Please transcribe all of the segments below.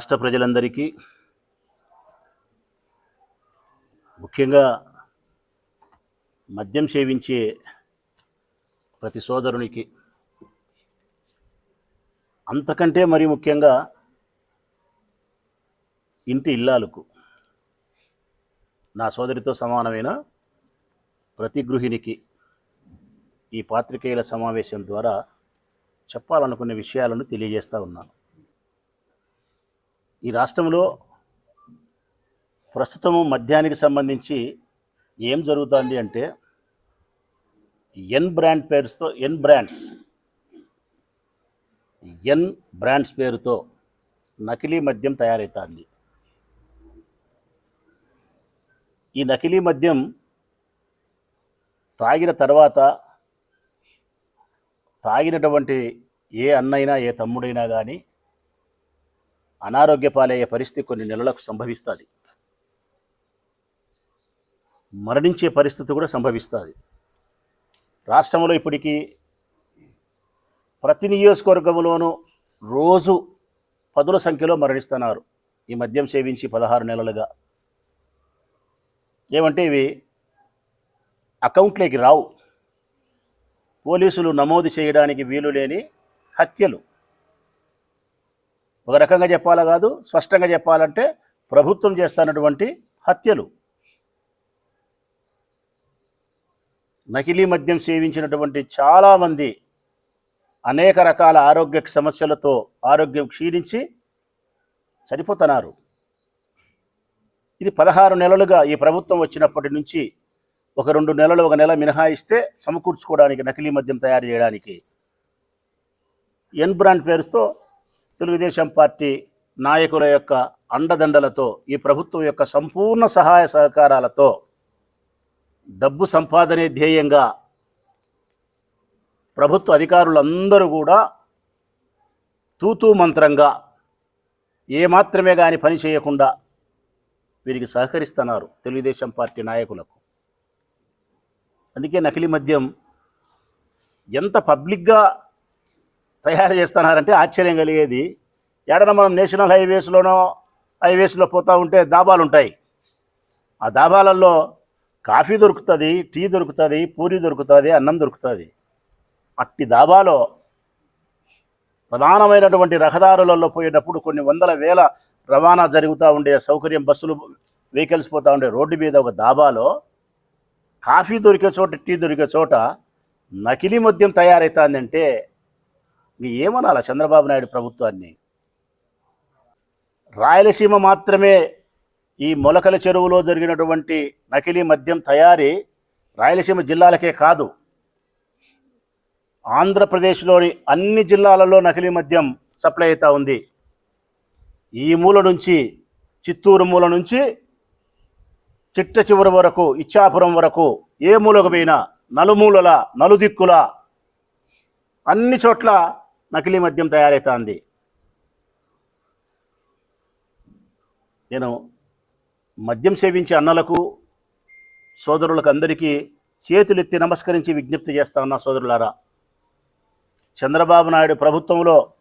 రాష్ట్ర ప్రజలందరికీ ముఖ్యంగా మద్యం సేవించే ప్రతి సోదరునికి అంతకంటే మరి ముఖ్యంగా ఇంటి ఇల్లాలకు నా సోదరితో సమానమైన ప్రతి గృహిణికి ఈ పాత్రికేయుల సమావేశం ద్వారా చెప్పాలనుకునే విషయాలను తెలియజేస్తూ ఉన్నాను. ఈ రాష్ట్రంలో ప్రస్తుతము మద్యానికి సంబంధించి ఏం జరుగుతుంది అంటే ఎన్ బ్రాండ్ పేరుతో ఎన్ బ్రాండ్స్ ఎన్ బ్రాండ్స్ పేరుతో నకిలీ మద్యం తయారవుతుంది ఈ నకిలీ మద్యం తాగిన తర్వాత తాగినటువంటి ఏ అన్నైనా ఏ తమ్ముడైనా కానీ అనారోగ్య పాలయ్యే పరిస్థితి కొన్ని నెలలకు సంభవిస్తుంది. మరణించే పరిస్థితి కూడా సంభవిస్తుంది. రాష్ట్రంలో ఇప్పటికీ ప్రతి నియోజకవర్గంలోనూ రోజు పదుల సంఖ్యలో మరణిస్తున్నారు. ఈ మద్యం సేవించి పదహారు నెలలుగా. ఏమంటే ఇవి అకౌంట్లోకి రావు. పోలీసులు నమోదు చేయడానికి వీలు లేని హత్యలు. ఒక రకంగా చెప్పాలా కాదు స్పష్టంగా చెప్పాలంటే ప్రభుత్వం చేస్తున్నటువంటి హత్యలు. నకిలీ మద్యం సేవించినటువంటి చాలామంది అనేక రకాల ఆరోగ్య సమస్యలతో ఆరోగ్యం క్షీణించి చనిపోతున్నారు ఇది పదహారు నెలలుగా ఈ ప్రభుత్వం వచ్చినప్పటి నుంచి ఒక రెండు నెలలు ఒక నెల మినహాయిస్తే సమకూర్చుకోవడానికి నకిలీ మద్యం తయారు చేయడానికి. ఎన్ బ్రాండ్ పేరుతో తెలుగుదేశం పార్టీ నాయకుల యొక్క అండదండలతో ఈ ప్రభుత్వం యొక్క సంపూర్ణ సహాయ సహకారాలతో డబ్బు సంపాదనే ధ్యేయంగా ప్రభుత్వ అధికారులందరూ కూడా తూతూ మంత్రంగా ఏమాత్రమే కానీ పని చేయకుండా వీరికి సహకరిస్తున్నారు తెలుగుదేశం పార్టీ నాయకులకు. అందుకే నకిలీ మద్యం ఎంత పబ్లిక్గా తయారు చేస్తున్నారంటే ఆశ్చర్యం కలిగేది. ఏడన మనం నేషనల్ హైవేస్లోనో హైవేస్లో పోతూ ఉంటే దాబాలు ఉంటాయి ఆ దాబాలలో కాఫీ దొరుకుతుంది టీ దొరుకుతుంది పూరి దొరుకుతుంది అన్నం దొరుకుతుంది. అట్టి దాబాలో ప్రధానమైనటువంటి రహదారులలో పోయేటప్పుడు కొన్ని వందల వేల రవాణా జరుగుతూ ఉండే సౌకర్యం బస్సులు వెహికల్స్ పోతూ ఉండే రోడ్డు మీద ఒక దాబాలో కాఫీ దొరికే చోట టీ దొరికే చోట నకిలీ మద్యం తయారవుతుందంటే ఇంక ఏమనాలా చంద్రబాబు నాయుడు ప్రభుత్వాన్ని? రాయలసీమ మాత్రమే ఈ మొలకల చెరువులో జరిగినటువంటి నకిలీ మద్యం తయారీ రాయలసీమ జిల్లాలకే కాదు. ఆంధ్రప్రదేశ్లోని అన్ని జిల్లాలలో నకిలీ మద్యం సప్లై అవుతూ ఉంది. ఈ మూల నుంచి చిత్తూరు మూల నుంచి చిట్ట చివరి వరకు ఇచ్చాపురం వరకు ఏ మూలకు పోయినా నలుమూలల నలుదిక్కుల అన్ని చోట్ల నకిలీ మద్యం తయారవుతుంది నేను మద్యం సేవించే అన్నలకు సోదరులకు అందరికీ చేతులెత్తి నమస్కరించి విజ్ఞప్తి చేస్తా ఉన్నా సోదరులారా. చంద్రబాబు నాయుడు ప్రభుత్వంలో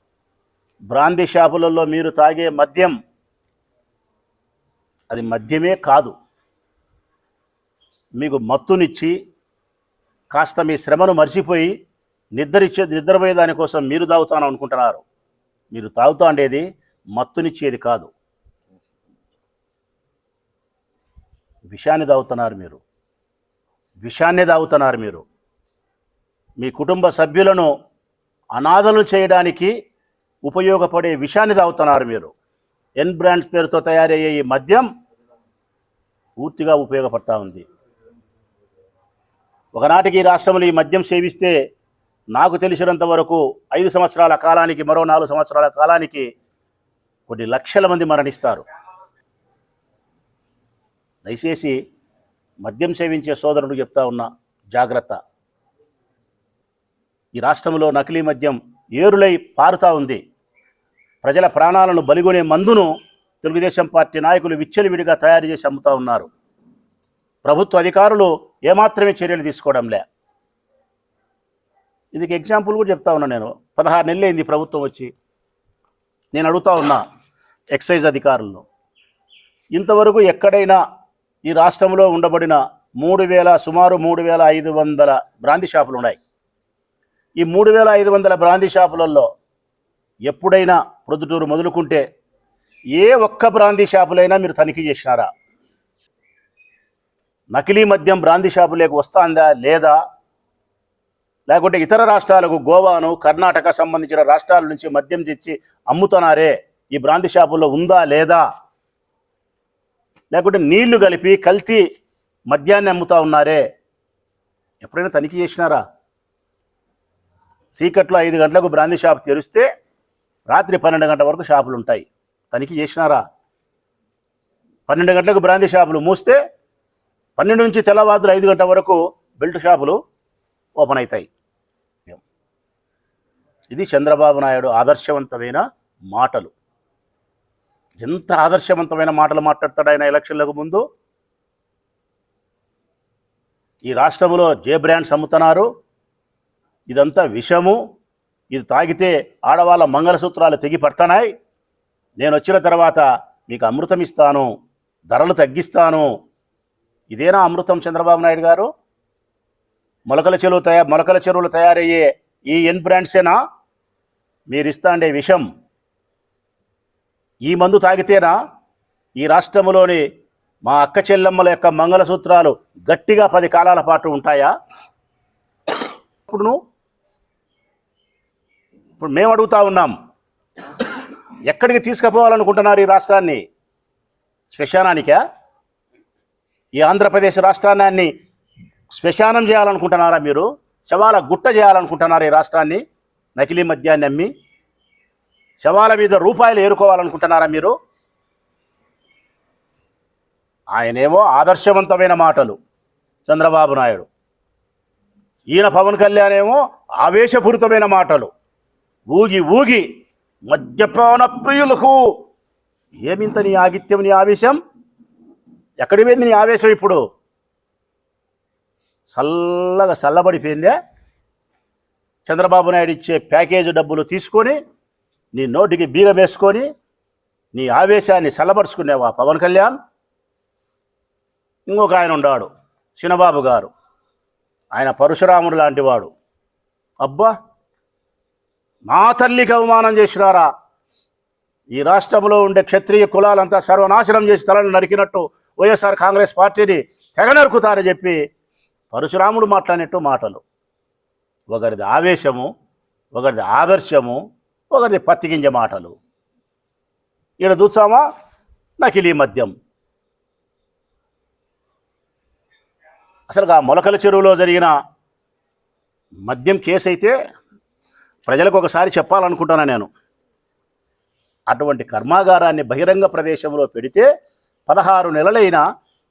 బ్రాందీ షాపులలో మీరు తాగే మద్యం అది మద్యమే కాదు. మీకు మత్తునిచ్చి కాస్త మీ శ్రమను మర్చిపోయి నిద్రిచ్చే నిద్రపోయే దానికోసం మీరు తాగుతాను అనుకుంటున్నారు. మీరు తాగుతా ఉండేది మత్తునిచ్చేది కాదు. విషాన్ని తాగుతున్నారు మీరు. విషాన్నే తాగుతున్నారు మీరు. మీ కుటుంబ సభ్యులను అనాథలు చేయడానికి ఉపయోగపడే విషాన్ని తాగుతున్నారు మీరు. ఎన్ బ్రాండ్స్ పేరుతో తయారయ్యే ఈ మద్యం పూర్తిగా ఉపయోగపడతా ఉంది. ఒకనాటికి ఈ రాష్ట్రంలో ఈ మద్యం సేవిస్తే నాకు తెలిసినంత వరకు ఐదు సంవత్సరాల కాలానికి మరో నాలుగు సంవత్సరాల కాలానికి కొన్ని లక్షల మంది మరణిస్తారు. దయచేసి మద్యం సేవించే సోదరుడు చెప్తా ఉన్నా జాగ్రత్త. ఈ రాష్ట్రంలో నకిలీ మద్యం ఏరులై పారుతా ఉంది. ప్రజల ప్రాణాలను బలిగొనే మందును తెలుగుదేశం పార్టీ నాయకులు విచ్చలివిడిగా తయారు చేసి అమ్ముతా ఉన్నారు. ప్రభుత్వ అధికారులు ఏమాత్రమే చర్యలు తీసుకోవడంలే ఇది ఎగ్జాంపుల్ కూడా చెప్తా ఉన్నా నేను. పదహారు నెలలైంది ప్రభుత్వం వచ్చి. నేను అడుగుతా ఉన్నా ఎక్సైజ్ అధికారులను. ఇంతవరకు ఎక్కడైనా ఈ రాష్ట్రంలో ఉండబడిన మూడు వేల సుమారు మూడు వేల ఐదు వందల బ్రాంతి షాపులు ఉన్నాయి. ఈ మూడు వేల ఐదు వందల బ్రాంతి షాపులలో ఎప్పుడైనా ప్రొద్దుటూరు మొదలుకుంటే ఏ ఒక్క బ్రాంతి షాపులైనా మీరు తనిఖీ చేసినారా? నకిలీ మద్యం బ్రాంతి షాపులకు వస్తుందా? లేదా? లేకుంటే ఇతర రాష్ట్రాలకు గోవాను కర్ణాటక సంబంధించిన రాష్ట్రాల నుంచి మద్యం తెచ్చి అమ్ముతున్నారే? ఈ బ్రాంతి షాపుల్లో ఉందా లేదా? లేకుంటే నీళ్ళు కలిపి కల్తీ మద్యాన్ని అమ్ముతా ఉన్నారే? ఎప్పుడైనా తనిఖీ చేసినారా? చీకట్లో ఐదు గంటలకు బ్రాంతి షాప్ తెరిస్తే రాత్రి పన్నెండు గంటల వరకు షాపులు ఉంటాయి. తనిఖీ చేసినారా? పన్నెండు గంటలకు బ్రాంతి షాపులు మూస్తే పన్నెండు నుంచి తెల్లవారులు ఐదు గంటల వరకు బెల్ట్ షాపులు ఓపెన్ అవుతాయి. ఇది చంద్రబాబు నాయుడు ఆదర్శవంతమైన మాటలు. ఎంత ఆదర్శవంతమైన మాటలు మాట్లాడతాడు ఆయన ఎలక్షన్లకు ముందు? ఈ రాష్ట్రంలో జే బ్రాండ్స్ అమ్ముతున్నారు. ఇదంతా విషము. ఇది తాగితే ఆడవాళ్ళ మంగళసూత్రాలు తెగి పడుతున్నాయి నేను వచ్చిన తర్వాత మీకు అమృతం ఇస్తాను ధరలు తగ్గిస్తాను. ఇదేనా అమృతం చంద్రబాబు నాయుడు గారు? మొలకల చెరువు తయా మొలకల చెరువులు తయారయ్యే ఈ ఎన్ బ్రాండ్సేనా? మీరు ఇస్తాండే విషం. ఈ మందు తాగితేనా ఈ రాష్ట్రంలోని మా అక్క చెల్లెమ్మల యొక్క మంగళసూత్రాలు గట్టిగా పది కాలాల పాటు ఉంటాయా? ఇప్పుడు ఇప్పుడు మేము అడుగుతా ఉన్నాం. ఎక్కడికి తీసుకుపోవాలనుకుంటున్నారు ఈ రాష్ట్రాన్ని? శ్మశానానికా? ఈ ఆంధ్రప్రదేశ్ రాష్ట్రాన్ని శ్మశానం చేయాలనుకుంటున్నారా మీరు? శవాల గుట్ట చేయాలనుకుంటున్నారా ఈ రాష్ట్రాన్ని? నకిలీ మద్యాన్ని అమ్మి శవాల మీద రూపాయలు ఏరుకోవాలనుకుంటున్నారా మీరు? ఆయనేమో ఆదర్శవంతమైన మాటలు చంద్రబాబు నాయుడు. ఈయన పవన్ కళ్యాణ్ ఏమో ఆవేశపూరితమైన మాటలు. ఊగి ఊగి మద్యపాన ప్రియులకు ఏమింత నీ ఆగిత్యం నీ ఆవేశం? ఎక్కడి పోయింది నీ ఆవేశం ఇప్పుడు? చల్లగా చల్లబడిపోయిందే? చంద్రబాబు నాయుడు ఇచ్చే ప్యాకేజ్ డబ్బులు తీసుకొని నీ నోటికి బీగ వేసుకొని నీ ఆవేశాన్ని చల్లబరుచుకునేవా పవన్ కళ్యాణ్? ఇంకొక ఆయన ఉన్నాడు చిన్నబాబు గారు. ఆయన పరశురాముడు లాంటి వాడు. అబ్బా! మా తల్లికి అవమానం చేసినారా? ఈ రాష్ట్రంలో ఉండే క్షత్రియ కులాలంతా సర్వనాశనం చేసి తలను నరికినట్టు వైఎస్ఆర్ కాంగ్రెస్ పార్టీని తెగ నరుకుతారని చెప్పి పరశురాముడు మాట్లాడినట్టు మాటలు. ఒకరిది ఆవేశము ఒకరిది ఆదర్శము ఒకరిది పత్తిగింజ మాటలు. ఈడ చూసామా నకిలీ మద్యం. అసలు ఆ మొలకల చెరువులో జరిగిన మద్యం కేసు అయితే ప్రజలకు ఒకసారి చెప్పాలనుకుంటున్నా నేను. అటువంటి కర్మాగారాన్ని బహిరంగ ప్రదేశంలో పెడితే పదహారు నెలలైన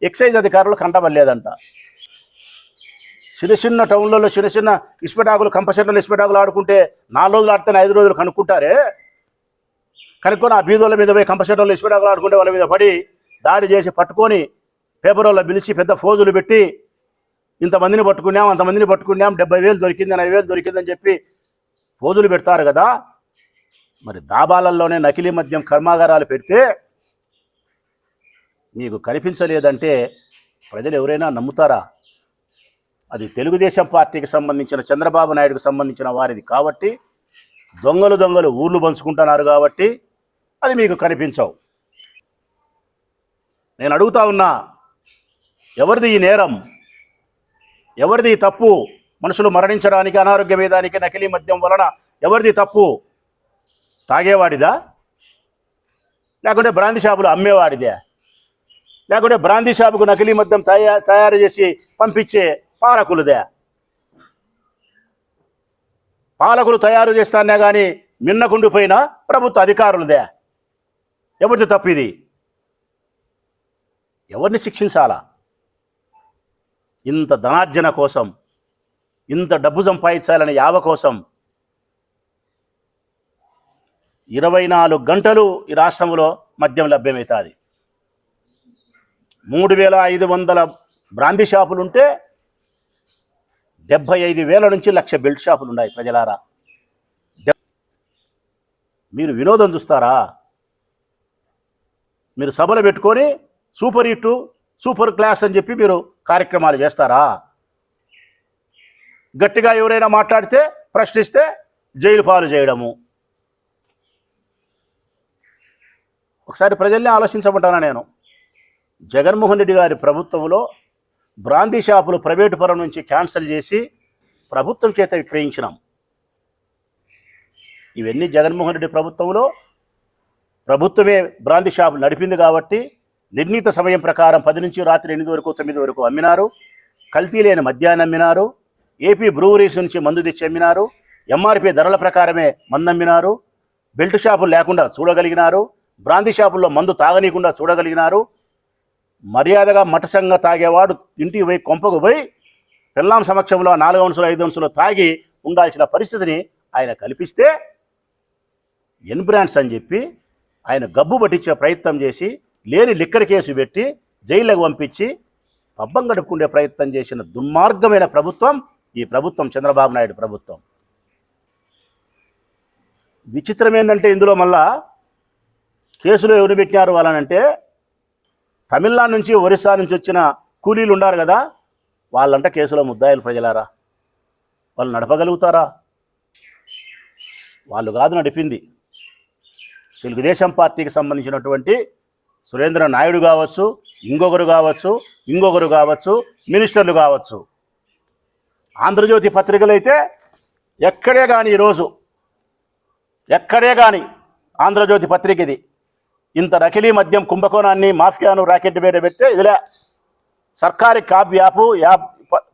ఎక్సైజ్ అధికారులు కంటబడలేదంట. చిన్న చిన్న టౌన్లలో చిన్న చిన్న ఇస్పెటాకులు కంపషెట్లలో ఇసుపెటాకులు ఆడుకుంటే నాలుగు రోజులు ఆడితేనే ఐదు రోజులు కనుక్కుంటారే? కనుక్కొని ఆ బీదోళ్ళ మీద పోయి కంపషెట్లలో ఇసుపెటాకులు ఆడుకుంటే వాళ్ళ మీద పడి దాడి చేసి పట్టుకొని పేపర్ వాళ్ళ పిలిచి పెద్ద ఫోజులు పెట్టి ఇంతమందిని పట్టుకున్నాం అంతమందిని పట్టుకున్నాం డెబ్బై వేలు దొరికింది ఎనభై వేలు దొరికిందని చెప్పి ఫోజులు పెడతారు కదా? మరి దాబాలల్లోనే నకిలీ మద్యం కర్మాగారాలు పెడితే మీకు కనిపించలేదంటే ప్రజలు ఎవరైనా నమ్ముతారా? అది తెలుగుదేశం పార్టీకి సంబంధించిన చంద్రబాబు నాయుడుకు సంబంధించిన వారిది కాబట్టి దొంగలు దొంగలు ఊర్లు పంచుకుంటున్నారు కాబట్టి అది మీకు కనిపించవు. నేను అడుగుతా ఉన్నా ఎవరిది ఈ నేరం? ఎవరిది ఈ తప్పు? మనుషులు మరణించడానికి అనారోగ్య వేదానికి నకిలీ మద్యం వలన ఎవరిది తప్పు? తాగేవాడిదా? లేకుంటే బ్రాంతి షాపులు అమ్మేవాడిదే? లేకుంటే బ్రాంతి షాపుకు నకిలీ మద్యం తయారు చేసి పంపించే పాలకులదే. పాలకులు తయారు చేస్తానే కానీ మిన్నకుండిపోయిన ప్రభుత్వ అధికారులదే. ఎవరిది తప్పు ఇది? ఎవరిని శిక్షించాలా? ఇంత ధనార్జన కోసం ఇంత డబ్బు సంపాదించాలని యావ కోసం ఇరవై నాలుగు గంటలు ఈ రాష్ట్రంలో మద్యం లభ్యమవుతుంది. మూడు వేల ఐదు వందల బ్రాంది షాపులు డెబ్బై డెబ్భై ఐదు వేల నుంచి లక్ష బెల్ట్ షాపులు ఉన్నాయి ప్రజలారా. మీరు వినోదం చూస్తారా? మీరు సభలు పెట్టుకొని సూపర్ హిట్ సూపర్ క్లాస్ అని చెప్పి మీరు కార్యక్రమాలు చేస్తారా? గట్టిగా ఎవరైనా మాట్లాడితే ప్రశ్నిస్తే జైలు పాలు చేయడము. ఒకసారి ప్రజల్ని ఆలోచించమంటాను నేను? జగన్మోహన్ రెడ్డి గారి ప్రభుత్వంలో బ్రాందీ షాపులు ప్రైవేటు పరం నుంచి క్యాన్సిల్ చేసి ప్రభుత్వం చేత విక్రయించినాం. ఇవన్నీ జగన్మోహన్ రెడ్డి ప్రభుత్వంలో ప్రభుత్వమే బ్రాందీ షాపులు నడిపింది కాబట్టి నిర్ణీత సమయం ప్రకారం పది నుంచి రాత్రి ఎనిమిది వరకు తొమ్మిది వరకు అమ్మినారు. కల్తీ లేని మద్యాన్ని అమ్మినారు. ఏపీ బ్రూవరీస్ నుంచి మందు తెచ్చి అమ్మినారు. ఎంఆర్పి ధరల ప్రకారమే మందు అమ్మినారు. బెల్ట్ షాపులు లేకుండా చూడగలిగినారు. బ్రాందీ షాపుల్లో మందు తాగనీయకుండా చూడగలిగినారు. మర్యాదగా మటసంగా తాగేవాడు ఇంటికి పోయి కొంపకు పోయి పిల్లాం సమక్షంలో నాలుగు అంశాలు ఐదు అంశాలు తాగి ఉండాల్సిన పరిస్థితిని ఆయన కల్పిస్తే ఎన్ బ్రాండ్స్ అని చెప్పి ఆయన గబ్బు పట్టించే ప్రయత్నం చేసి లేని లిక్కర్ కేసు పెట్టి జైళ్ళకు పంపించి పబ్బం గడుపుకునే ప్రయత్నం చేసిన దుర్మార్గమైన ప్రభుత్వం ఈ ప్రభుత్వం చంద్రబాబు నాయుడు ప్రభుత్వం. విచిత్రం ఏంటంటే ఇందులో మళ్ళా కేసులో ఎవరు పెట్టినారు వాళ్ళనంటే తమిళనాడు నుంచి ఒరిస్సా నుంచి వచ్చిన కూలీలు ఉన్నారు కదా వాళ్ళంట కేసులో ముద్దాయిలు ప్రజలారా? వాళ్ళు నడపగలుగుతారా? వాళ్ళు కాదు నడిపింది. తెలుగుదేశం పార్టీకి సంబంధించినటువంటి సురేంద్ర నాయుడు కావచ్చు ఇంకొకరు కావచ్చు ఇంకొకరు కావచ్చు మినిస్టర్లు కావచ్చు. ఆంధ్రజ్యోతి పత్రికలు అయితే ఎక్కడే కానీ ఈరోజు ఎక్కడే కానీ ఆంధ్రజ్యోతి పత్రిక ఇది ఇంత నకిలీ మద్యం కుంభకోణాన్ని మాఫియాను రాకెట్ మీద పెడితే ఇదిలే సర్కారీ కాప్ యాప్ యాప్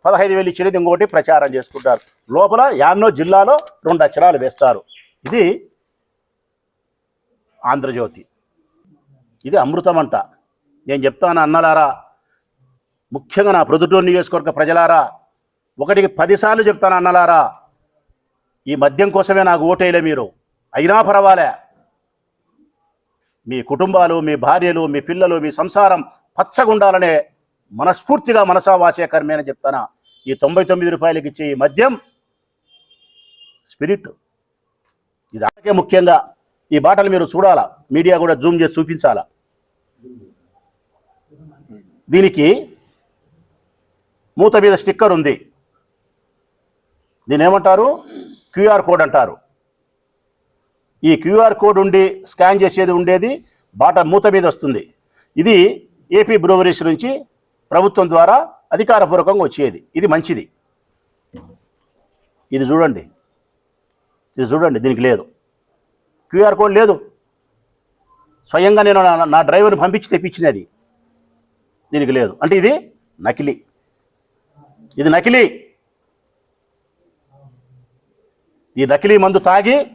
పదహైదు వేలు ఇచ్చినది ఇంకోటి ప్రచారం చేసుకుంటారు. లోపల యాన్నో జిల్లాలో రెండు అక్షరాలు వేస్తారు. ఇది ఆంధ్రజ్యోతి. ఇది అమృతం అంట నేను చెప్తాను అన్నలారా ముఖ్యంగా నా ప్రొద్దుటూరు నియోజకవర్గ ప్రజలారా ఒకటికి పదిసార్లు చెప్తాను అన్నలారా ఈ మద్యం కోసమే నాకు ఓటేయలే మీరు. అయినా పర్వాలే. మీ కుటుంబాలు మీ భార్యలు మీ పిల్లలు మీ సంసారం పచ్చగుండాలనే మనస్ఫూర్తిగా మనసా కర్మే అని చెప్తానా? ఈ తొంభై తొమ్మిది రూపాయలకి ఇచ్చే ఈ మద్యం స్పిరిట్. ఇది అలాగే ముఖ్యంగా ఈ బాటలు మీరు చూడాలా? మీడియా కూడా జూమ్ చేసి చూపించాలా? దీనికి మూత మీద స్టిక్కర్ ఉంది. దీని ఏమంటారు? క్యూఆర్ కోడ్ అంటారు. ఈ క్యూఆర్ కోడ్ ఉండి స్కాన్ చేసేది ఉండేది బాట మూత మీద వస్తుంది. ఇది ఏపీ బ్రూవరీస్ నుంచి ప్రభుత్వం ద్వారా అధికారపూర్వకంగా వచ్చేది. ఇది మంచిది. ఇది చూడండి. ఇది చూడండి దీనికి లేదు. క్యూఆర్ కోడ్ లేదు. స్వయంగా నేను నా- నా డ్రైవర్ని పంపించి తెప్పించినది. దీనికి లేదు. అంటే ఇది నకిలీ. ఇది నకిలీ. ఈ నకిలీ మందు తాగి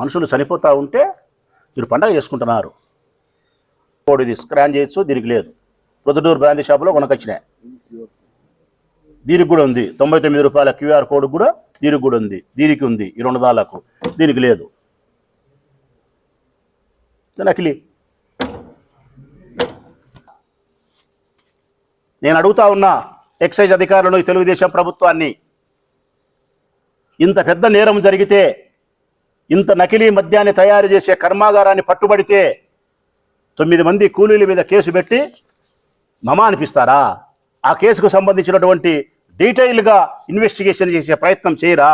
మనుషులు చనిపోతూ ఉంటే మీరు పండగ చేసుకుంటున్నారు. కోడ్ ఇది స్క్రాన్ చేయొచ్చు దీనికి లేదు. ప్రొద్దుటూరు బ్రాంతి షాప్లో కొనకొచ్చినాయి. దీనికి కూడా ఉంది. తొంభై తొమ్మిది రూపాయల క్యూఆర్ కోడ్ కూడా దీనికి కూడా ఉంది. దీనికి ఉంది. ఈ రెండు దాళ్ళకు దీనికి లేదు. నకిలీ. నేను అడుగుతా ఉన్నా ఎక్సైజ్ అధికారులను తెలుగుదేశం ప్రభుత్వాన్ని. ఇంత పెద్ద నేరం జరిగితే ఇంత నకిలీ మద్యాన్ని తయారు చేసే కర్మాగారాన్ని పట్టుబడితే తొమ్మిది మంది కూలీల మీద కేసు పెట్టి మమ అనిపిస్తారా? ఆ కేసుకు సంబంధించినటువంటి డీటెయిల్గా ఇన్వెస్టిగేషన్ చేసే ప్రయత్నం చేయరా?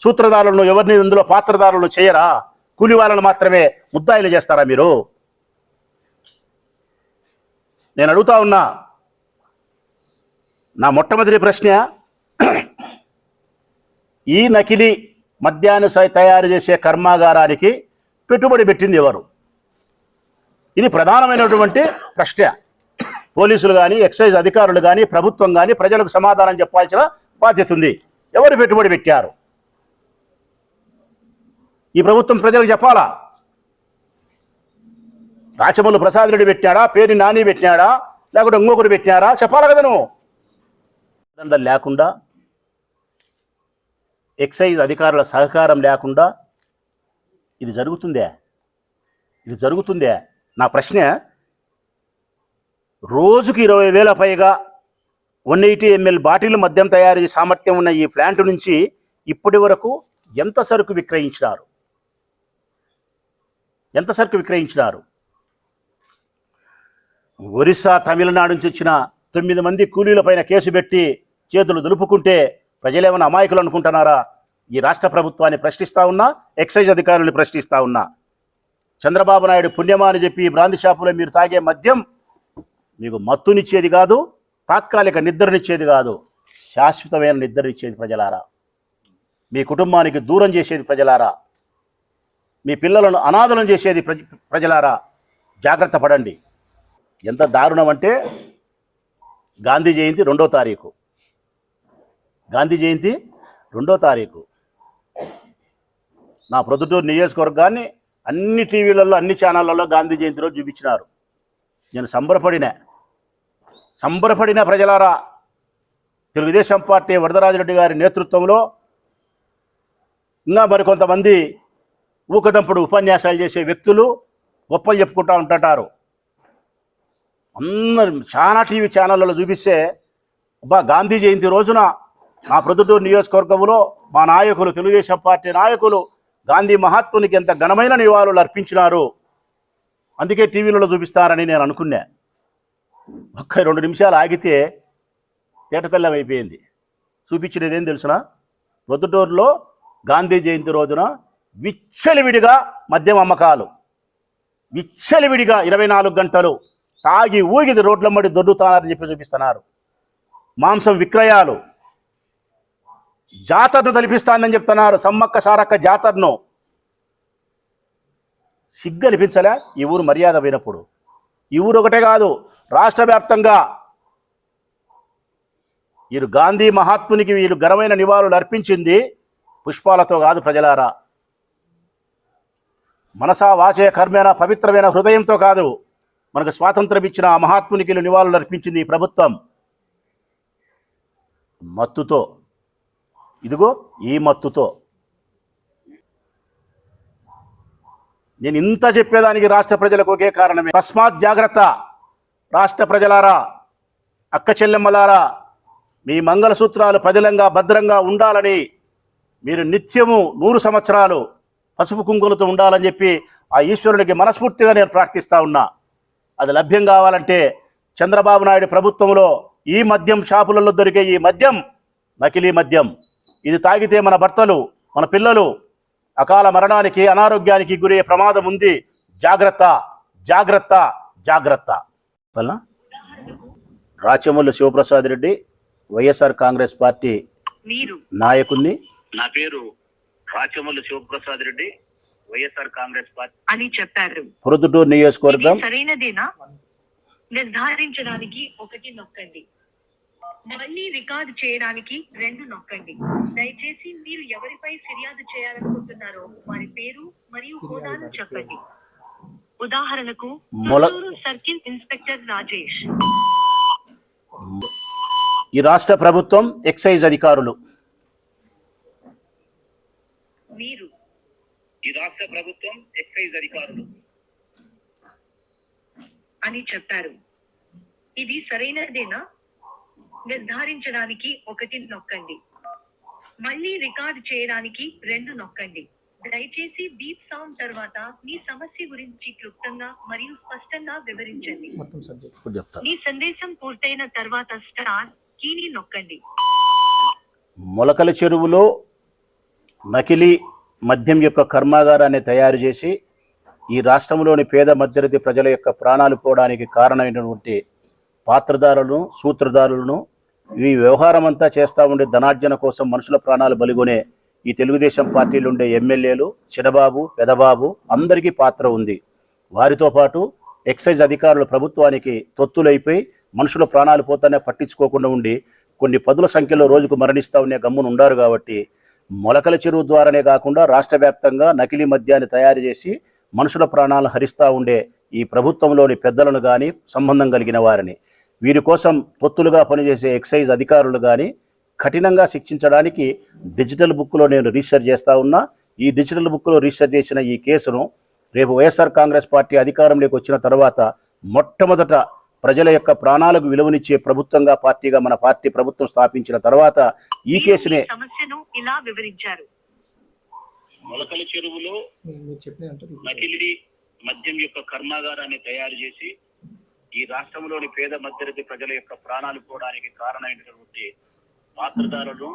సూత్రధారులను ఎవరిని ఇందులో పాత్రధారులను చేయరా? కూలి వాళ్ళను మాత్రమే ముద్దాయిలు చేస్తారా మీరు? నేను అడుగుతా ఉన్నా నా మొట్టమొదటి ప్రశ్న ఈ నకిలీ మద్యాన్ని సై- తయారు చేసే కర్మాగారానికి పెట్టుబడి పెట్టింది ఎవరు? ఇది ప్రధానమైనటువంటి ప్రశ్న. పోలీసులు కానీ ఎక్సైజ్ అధికారులు కానీ ప్రభుత్వం కానీ ప్రజలకు సమాధానం చెప్పాల్సిన బాధ్యత ఉంది. ఎవరు పెట్టుబడి పెట్టారు? ఈ ప్రభుత్వం ప్రజలకు చెప్పాలా? రాచమల్లు ప్రసాద్ రెడ్డి పెట్టినాడా? పేరు నాని పెట్టినాడా? లేకుంటే ఇంకొకరు పెట్టినారా? చెప్పాలా కదా నువ్వు లేకుండా ఎక్సైజ్ అధికారుల సహకారం లేకుండా ఇది జరుగుతుందే? ఇది జరుగుతుందే? నా ప్రశ్న రోజుకి ఇరవై వేల పైగా వన్ ఎయిటీ ఎంఎల్ బాటిల్ మద్యం తయారు చేసే సామర్థ్యం ఉన్న ఈ ప్లాంట్ నుంచి ఇప్పటి వరకు ఎంత సరుకు విక్రయించినారు? ఎంత సరుకు విక్రయించినారు? ఒరిస్సా తమిళనాడు నుంచి వచ్చిన తొమ్మిది మంది కూలీలపైన కేసు పెట్టి చేతులు దులుపుకుంటే ప్రజలేమైనా అమాయకులు అనుకుంటున్నారా? ఈ రాష్ట్ర ప్రభుత్వాన్ని ప్రశ్నిస్తా ఉన్నా ఎక్సైజ్ అధికారులు ప్రశ్నిస్తా ఉన్నా. చంద్రబాబు నాయుడు పుణ్యమా అని చెప్పి ఈ షాపులో మీరు తాగే మద్యం మీకు మత్తునిచ్చేది కాదు తాత్కాలిక నిద్రనిచ్చేది కాదు. శాశ్వతమైన నిద్రనిచ్చేది ప్రజలారా. మీ కుటుంబానికి దూరం చేసేది ప్రజలారా. మీ పిల్లలను అనాథలం చేసేది ప్రజ ప్రజలారా. జాగ్రత్త పడండి. ఎంత దారుణం అంటే గాంధీ జయంతి రెండో తారీఖు. గాంధీ జయంతి రెండో తారీఖు. నా ప్రొద్దుటూరు నియోజకవర్గాన్ని అన్ని టీవీలలో అన్ని ఛానళ్ళలో గాంధీ జయంతి రోజు చూపించినారు. నేను సంబరపడిన సంబరపడిన ప్రజలారా తెలుగుదేశం పార్టీ వరదరాజరెడ్డి గారి నేతృత్వంలో ఇంకా మరికొంతమంది ఊకదంపుడు ఉపన్యాసాలు చేసే వ్యక్తులు గొప్పలు చెప్పుకుంటూ ఉంటుంటారు అందరు చాలా టీవీ ఛానళ్ళలో చూపిస్తే అబ్బా గాంధీ జయంతి రోజున మా ప్రొద్దుటూరు నియోజకవర్గంలో మా నాయకులు తెలుగుదేశం పార్టీ నాయకులు గాంధీ మహాత్మునికి ఎంత ఘనమైన నివాళులు అర్పించినారు. అందుకే టీవీలలో చూపిస్తారని నేను అనుకున్నా. ఒక్క రెండు నిమిషాలు ఆగితే తేటతెల్లం అయిపోయింది. చూపించినది ఏం తెలిసిన? ప్రొద్దుటూరులో గాంధీ జయంతి రోజున విచ్చలివిడిగా మద్యం అమ్మకాలు. విచ్చలివిడిగా ఇరవై నాలుగు గంటలు తాగి ఊగిది రోడ్లమ్మడి దొడ్డుతానని చెప్పి చూపిస్తున్నారు. మాంసం విక్రయాలు. జాతరను తలిపిస్తానని చెప్తున్నారు. సమ్మక్క సారక్క జాతరను సిగ్గు అనిపించలే ఈ ఊరు మర్యాద పోయినప్పుడు. ఈ ఊరు ఒకటే కాదు రాష్ట్ర వ్యాప్తంగా వీరు గాంధీ మహాత్మునికి వీళ్ళు ఘనమైన నివాళులు అర్పించింది పుష్పాలతో కాదు ప్రజలారా. మనసా వాచే కర్మేన పవిత్రమైన హృదయంతో కాదు మనకు స్వాతంత్రం ఇచ్చిన ఆ మహాత్మునికి నివాళులు అర్పించింది ఈ ప్రభుత్వం. మత్తుతో ఇదిగో ఈ మత్తుతో. నేను ఇంత చెప్పేదానికి రాష్ట్ర ప్రజలకు ఒకే కారణమే. తస్మాత్ జాగ్రత్త. రాష్ట్ర ప్రజలారా అక్క చెల్లెమ్మలారా మీ మంగళసూత్రాలు పదిలంగా భద్రంగా ఉండాలని మీరు నిత్యము నూరు సంవత్సరాలు పసుపు కుంకులతో ఉండాలని చెప్పి ఆ ఈశ్వరుడికి మనస్ఫూర్తిగా నేను ప్రార్థిస్తా ఉన్నా. అది లభ్యం కావాలంటే చంద్రబాబు నాయుడు ప్రభుత్వంలో ఈ మద్యం షాపులలో దొరికే ఈ మద్యం నకిలీ మద్యం. ఇది తాగితే మన భర్తలు మన పిల్లలు అకాల మరణానికి అనారోగ్యానికి గురయ్యే ప్రమాదం ఉంది. జాగ్రత్త జాగ్రత్త జాగ్రత్త. వల్ల రాచమల్లు శివప్రసాద్ రెడ్డి వైఎస్ఆర్ కాంగ్రెస్ పార్టీ మీరు. నాయకుణ్ణి. నా పేరు రాచమల్లి శివప్రసాద్ రెడ్డి వైఎస్ఆర్ కాంగ్రెస్ పార్టీ. అని చెప్పారు. ప్రొద్దుటూరు ఇది నియోజకవర్గం సరైనదేనా? నిర్ధారించడానికి ఒకటి నొక్కండి. మళ్ళీ రికార్డు చేయడానికి రెండు నొక్కండి. దయచేసి మీరు ఎవరిపై ఫిర్యాదు చేయాలనుకుంటున్నారో వారి పేరు మరియు హోదాను చెప్పండి. ఉదాహరణకు మొల- పుత్తూరు సర్కిల్ ఇన్స్పెక్టర్ రాజేష్. ఈ రాష్ట్ర ప్రభుత్వం ఎక్సైజ్ అధికారులు. మీరు ఈ రాష్ట్ర ప్రభుత్వం ఎక్సైజ్ అధికారులు. అని చెప్పారు. ఇది సరైనదేనా? నిర్ధారించడానికి ఒకటి నొక్కండి. మళ్ళీ రికార్డ్ చేయడానికి రెండు నొక్కండి. దయచేసి బీప్ సౌండ్ తర్వాత మీ సమస్య గురించి క్లుప్తంగా మరియు స్పష్టంగా వివరించండి. మీ సందేశం పూర్తయిన తర్వాత స్టార్ కీని నొక్కండి. మొలకల చెరువులో నకిలీ మద్యం యొక్క కర్మాగారాన్ని తయారు చేసి ఈ రాష్ట్రంలోని పేద మధ్యతరగతి ప్రజల యొక్క ప్రాణాలు పోవడానికి కారణమైనటువంటి పాత్రదారులను సూత్రధారులను ఈ వ్యవహారం అంతా చేస్తూ ఉండే ధనార్జన కోసం మనుషుల ప్రాణాలు బలిగొనే ఈ తెలుగుదేశం పార్టీలు ఉండే ఎమ్మెల్యేలు చిడబాబు పెదబాబు అందరికీ పాత్ర ఉంది. వారితో పాటు ఎక్సైజ్ అధికారులు ప్రభుత్వానికి తొత్తులైపోయి మనుషుల ప్రాణాలు పోతానే పట్టించుకోకుండా ఉండి కొన్ని పదుల సంఖ్యలో రోజుకు మరణిస్తూ ఉండే గమ్మును ఉండారు కాబట్టి మొలకల చెరువు ద్వారానే కాకుండా రాష్ట్ర వ్యాప్తంగా నకిలీ మద్యాన్ని తయారు చేసి మనుషుల ప్రాణాలను హరిస్తూ ఉండే ఈ ప్రభుత్వంలోని పెద్దలను కానీ సంబంధం కలిగిన వారిని వీరి కోసం పొత్తులుగా పనిచేసే ఎక్సైజ్ అధికారులు కానీ కఠినంగా శిక్షించడానికి డిజిటల్ బుక్లో నేను రీసెర్చ్ చేస్తా ఉన్నా. ఈ డిజిటల్ బుక్లో రీసెర్చ్ చేసిన ఈ కేసును రేపు వైఎస్ఆర్ కాంగ్రెస్ పార్టీ అధికారంలోకి వచ్చిన తర్వాత మొట్టమొదట ప్రజల యొక్క ప్రాణాలకు విలువనిచ్చే ప్రభుత్వంగా పార్టీగా మన పార్టీ ప్రభుత్వం స్థాపించిన తర్వాత ఈ కేసునే సమస్యను ఇలా వివరించారు. మొలకల చెరువులో నకిలీ మద్యం యొక్క కర్మాగారాన్ని తయారు చేసి ఈ రాష్ట్రంలోని పేద మధ్యరతి ప్రజల యొక్క ప్రాణాలు పోవడానికి కారణమైనటువంటి పాత్రదారులు